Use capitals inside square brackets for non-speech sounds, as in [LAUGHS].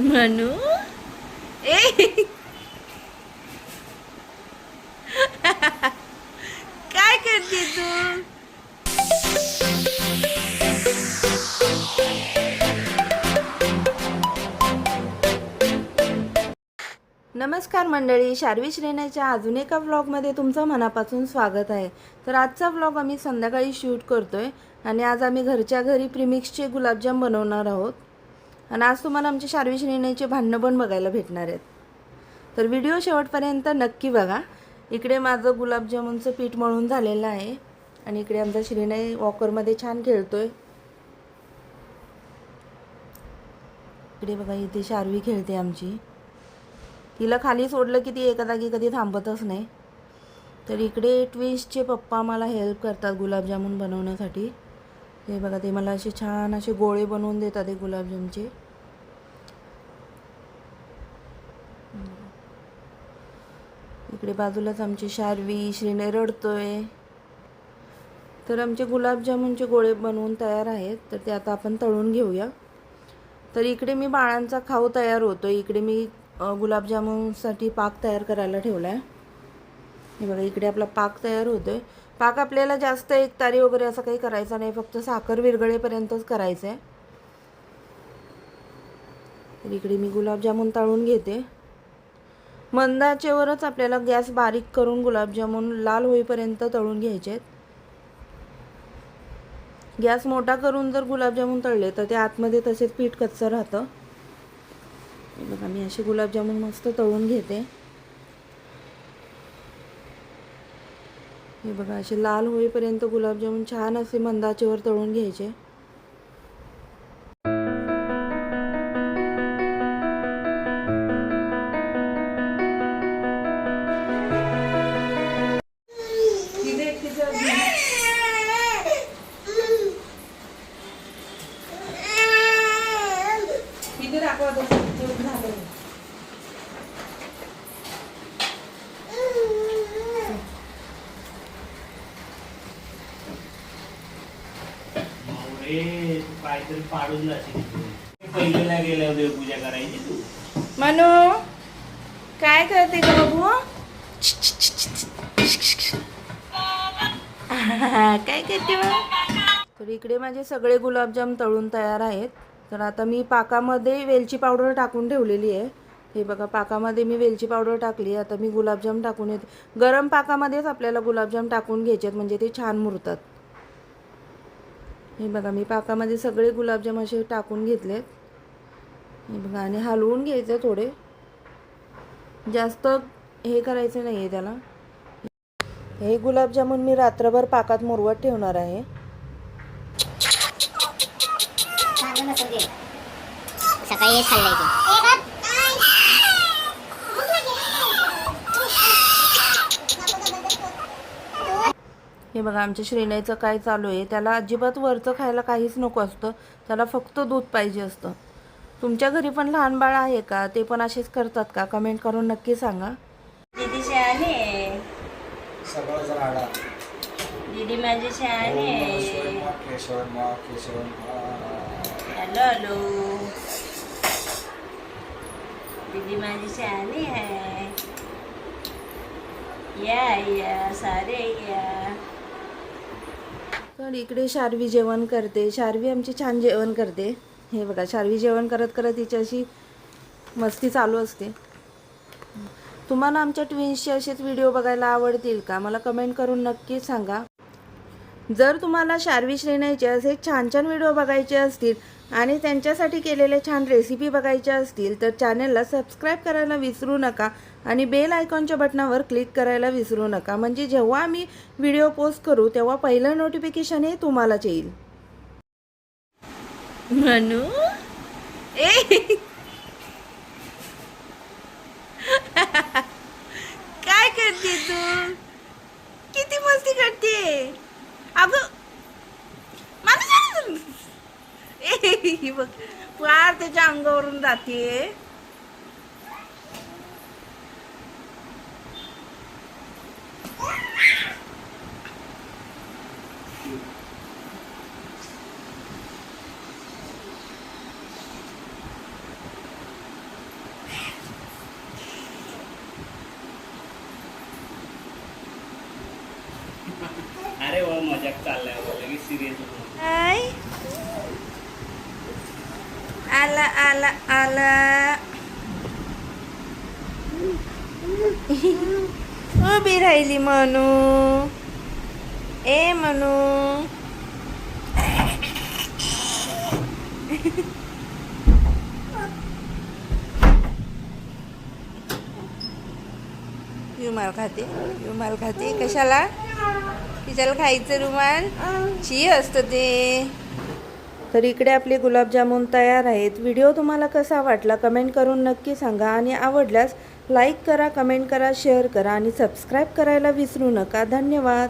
म्हणू? ए! काय करते तू? नमस्कार मंडळी शार्वी श्रेण्याच्या अजून एका व्लॉगमध्ये तुमचं मनापासून स्वागत आहे. तर आजचा व्लॉग आम्ही संध्याकाळी शूट करतोय आणि आज आम्ही घरच्या घरी प्रिमिक्सचे गुलाबजाम बनवणार आहोत. आणि आज तुम्हाला आमची शार्वी श्रेणीचे भांडणं पण बघायला भेटणार आहेत. तर व्हिडिओ शेवटपर्यंत नक्की बघा. इकडे माझं गुलाबजामुनचं पीठ मळून झालेलं आहे. आणि इकडे आमचा श्रीनय वॉकरमध्ये छान खेळतोय. इकडे बघा इथे शार्वी खेळते आमची. तिला खाली सोडलं की ती एका जागी कधी थांबतच नाही. तर इकडे ट्विन्सचे पप्पा मला हेल्प करतात गुलाबजामुन बनवण्यासाठी. हे बघा ते मला असे छान असे गोळे बनवून देतात ते गुलाबजामचे. इकडे बाजूलाच आमची शार्वी श्रीने रडतोय. तर आमचे गुलाबजामुनचे गोळे बनवून तयार आहेत तर ते आता आपण तळून घेऊया. तर इकडे मी बाळांचा खाऊ तयार होतो इकडे मी गुलाबजामुनसाठी पाक तयार करायला ठेवला आहे हे बघा इकडे आपला पाक तयार होतोय. पाक आपल्याला जास्त एक तारी वगैरे असं काही करायचं नाही फक्त साखर विरगळेपर्यंतच करायचं आहे इकडे मी गुलाबजामून तळून घेते. मंदाचेवरच आपल्याला गॅस बारीक करून गुलाबजामून लाल होईपर्यंत तळून घ्यायचे आहेत गॅस मोठा करून जर गुलाबजामून तळले तर ते आतमध्ये तसेच पीठ कच्चं राहतं. बघा मी असे गुलाबजामून मस्त तळून घेते. हे बघा असे लाल होईपर्यंत गुलाबजामुन छान असे मंदाचेवर तळून घ्यायचे. काहीतरी पाडून जाशील. पहिलेला गेल्यावर देवपूजा करायची तू. मनो काय करते ग बाबू? [LAUGHS] काय करते तर इकडे माझे सगळे गुलाबजाम तळून तयार आहेत. तर आता मी पाकामध्ये वेलची पावडर टाकून ठेवलेली आहे. हे बघा पाकामध्ये मी वेलची पावडर टाकली आता मी गुलाबजाम टाकून येते. गरम पाकामध्येच आपल्याला गुलाबजाम टाकून घ्यायचे आहेत. म्हणजे ते छान मुरतात. हे बघा मी पाकामध्ये सगळे गुलाबजाम असे टाकून घेतलेत हे बघा आणि हलवून घ्यायचे थोडे. जास्त हे करायचं नाही आहे त्याला. हे गुलाबजामुन मी रात्रभर पाकात मुरवत ठेवणार आहे. सकाळी हे बघा आमच्या श्रेण्याचं काय चालू आहे? त्याला अजिबात वरचं खायला काहीच नको असतं. त्याला फक्त दूध पाहिजे असतं. तुमच्या घरी पण लहान बाळ आहे का? ते पण असेच करतात का? कमेंट करून नक्की सांगा. दीदी शहाणे सगळं दीदी माझी शहाणे मा. Hello hello. दीदी माझी शहाणी आहे. या या सारे या. तर इकडे शार्वी जेवण करते. शार्वी आमची छान जेवण करते. हे बघा शार्वी जेवण करत करत तिच्याशी मस्ती चालू असते. तुम्हाला आमच्या ट्विन्सचे असेच व्हिडिओ बघायला आवडतील का? मला कमेंट करून नक्की सांगा. जर तुम्हाला शार्वी श्रेणाचे असे छान छान व्हिडिओ बघायचे असतील आणि त्यांच्यासाठी केलेले छान रेसिपी बघायच्या असतील तर चॅनलला सबस्क्राईब करायला विसरू नका. आणि बेल आयकॉनच्या बटनावर क्लिक करायला विसरू नका. म्हणजे जेव्हा आम्ही व्हिडिओ पोस्ट करू तेव्हा पहिलं नोटिफिकेशन हे तुम्हालाच येईल. म्हणू ए! काय करते तू? किती मस्ती करते? अगं मला बघ. फार त्याच्या अंगावरून जाते. बाबा, लगेच सिरियस हाय आला आला आला [LAUGHS] उभी राहिली म्हणू ए म्हणू [LAUGHS] रुमाल खाते रुमाल खाते कशाला तिच्याला खायचं रुमाल? ची असतं ते. तर इकडे आपले गुलाबजामुन तयार आहेत. व्हिडिओ तुम्हाला कसा वाटला कमेंट करून नक्की सांगा आणि आवडल्यास लाईक करा कमेंट करा शेअर करा आणि सबस्क्राईब करायला विसरू नका. धन्यवाद.